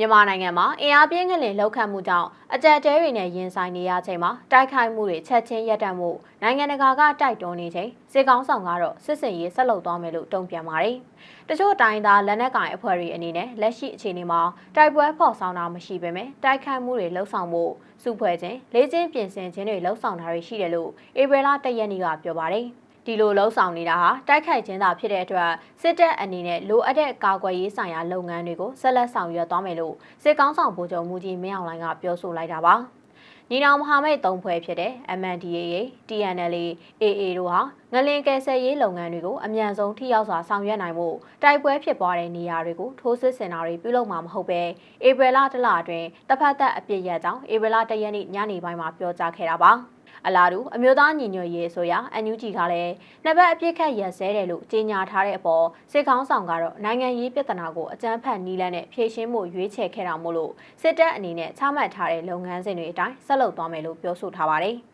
မြန်မာနိုင်ငံမှာအင်အားပြင်းကလေးလောက်ခတ်မှုကြောင့်အကြက်တဲတွေနဲ့ရင်ဆိုင်နေရချိန်မှာတိုက်ခိုက်မှုတွေချက်ချင်းရပ်တန့်မှုနိုင်ငံတကာကတိုက်တွန်းနေချိန်စစ်ကောင်းဆောင်ကတော့စစ်စင်ရေးဆက်လုပ်သွားမယ်လို့တုံ့ပြန်ပါတယ်။တချို့တိုင်းသားလက်နက်ကင်အဖွဲ့တွေအနေနဲ့လက်ရှိအခြေအနေမှာတိုက်ပွဲဖော်ဆောင်တာမရှိပေမဲ့တိုက်ခိုက်မှုတွေလှုပ်ဆောင်မှုစုဖွဲ့ခြင်းလေးချင်းပြင်ဆင်ခြင်းတွေလှုပ်ဆောင်တာတွေရှိတယ်လို့ဧပြီလ၁ရက်နေ့ကပြောပါတယ်။ ဒီလိုလှုံ့ဆော်နေတာဟာတိုက်ခိုက်ခြင်းသာဖြစ်တဲ့အတွက်စစ်တပ်အနေနဲ့လိုအပ်တဲ့ကာကွယ်ရေးဆိုင်ရာလုပ်ငန်းတွေကိုဆက်လက်ဆောင်ရွက်သွားမယ်လို့စစ်ကောင်းဆောင်ဗိုလ်ချုပ်မူကြီးမင်းအောင်လှိုင်ကပြောဆိုလိုက်တာပါ။ညီနောင်မဟာမိတ်သုံးဖွဲ့ဖြစ်တဲ့ MNDAA, TNLA, AA တို့ဟာငလင်ကယ်ဆယ်ရေးလုပ်ငန်းတွေကိုအမြန်ဆုံးထိရောက်စွာဆောင်ရွက်နိုင်မှုတိုက်ပွဲဖြစ်ပွားတဲ့နေရာတွေကိုထိုးစစ်ဆင်တာတွေပြုလုပ်မှာမဟုတ်ပဲဧပြီလတလအတွင်းတစ်ဖက်သက်အပြစ်ရကြောင်းဧပြီလတရက်နေ့ညနေပိုင်းမှာပြောကြားခဲ့တာပါ။ အလားတူအမျိုးသားညီညွတ်ရေးဆိုရာအန်ယူဂျီကလည်းနှစ်ဘက်အပြစ်ခတ်ရန်ဆဲတယ်လို့ကြေညာထားတဲ့အပေါ်စစ်ကောင်းဆောင်ကတော့နိုင်ငံရေးပြဿနာကိုအကြမ်းဖက်နီးလန်းနဲ့ဖြေရှင်းမှုရွေးချယ်ခဲ့တာမို့လို့စစ်တပ်အနေနဲ့ချမှတ်ထားတဲ့လုပ်ငန်းစဉ်တွေအတိုင်းဆက်လုပ်သွားမယ်လို့ပြောဆိုထားပါတယ်။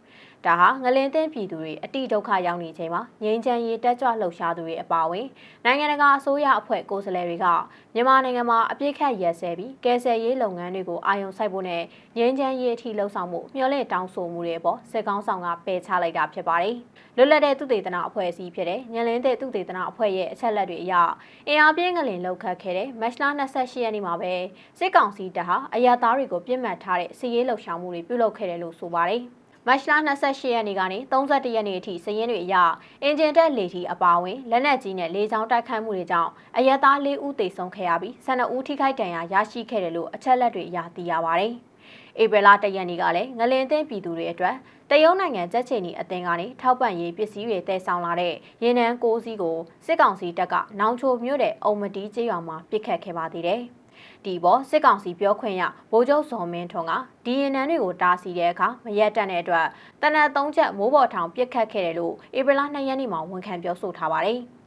ဒါဟာငလင်သင်းပြည်သူတွေအတိဒုက္ခရောက်နေချိန်မှာငြိမ်းချမ်းရေးတက်ကြွလှုပ်ရှားသူတွေအပါအဝင်နိုင်ငံတကာအစိုးရအဖွဲ့ကိုယ်စားလှယ်တွေကမြန်မာနိုင်ငံမှာအပြစ်ခတ်ရက်စဲပြီးကယ်ဆယ်ရေးလုပ်ငန်းတွေကိုအာရုံစိုက်ဖို့နဲ့ငြိမ်းချမ်းရေးအထိလှုပ်ဆောင်မှုမျှော်လင့်တောင်းဆိုမှုတွေပေါ်စစ်ကောင်းဆောင်ကပယ်ချလိုက်တာဖြစ်ပါတယ်။လွတ်လပ်တဲ့သူတေသနာအဖွဲ့အစည်းဖြစ်တဲ့ညလင်းတဲ့သူတေသနာအဖွဲ့ရဲ့အချက်လက်တွေအရအင်အားပြင်းငလင်လောက်ခတ်ခဲ့တဲ့မတ်လ28ရက်နေ့မှာပဲစစ်ကောင်စီတပ်ဟာအရသားတွေကိုပြစ်မှတ်ထားတဲ့စီရေးလှုပ်ရှားမှုတွေပြုလုပ်ခဲ့တယ်လို့ဆိုပါတယ်။ မတ်လ28ရက်နေ့ကနေ31ရက်နေ့အထိစည်ရင်းတွေအရအင်ဂျင်တက်လေထီအပါအဝင်လက်နက်ကြီးနဲ့လေကြောင်းတိုက်ခိုက်မှုတွေကြောင့်အရက်သား၄ဦးသေဆုံးခဲ့ရပြီး12ဦးထိခိုက်ဒဏ်ရာရရှိခဲ့တယ်လို့အချက်လက်တွေအရသိရပါဗျ။ဧပြီလ၁ရက်နေ့ကလည်းငလင်သိန်းပြည်သူတွေအတွက်တရုတ်နိုင်ငံကြက်ချီနီအသင်းကနေထောက်ပံ့ရေးပစ္စည်းတွေတည်ဆောင်လာတဲ့ရင်နန်းကိုစီးကိုစစ်ကောင်စီတပ်ကနောင်ချိုမြို့တဲ့အုံမတီးကျေးရွာမှာပစ်ခတ်ခဲ့ပါသေးတယ်။ ဒီပေါ်စစ်ကောင်စီပြောခွင့်ရဗိုလ်ချုပ်ဇော်မင်းထွန်းကဒီရင်နန်းတွေကိုတားဆီးတဲ့အခါမရက်တက်တဲ့အတွက်တနက်၃ချက်မိုးပေါ်ထောင်ပစ်ခတ်ခဲ့တယ်လို့ဧပြီလ2ရက်နေ့မှာဝန်ခံပြောဆိုထားပါတယ်။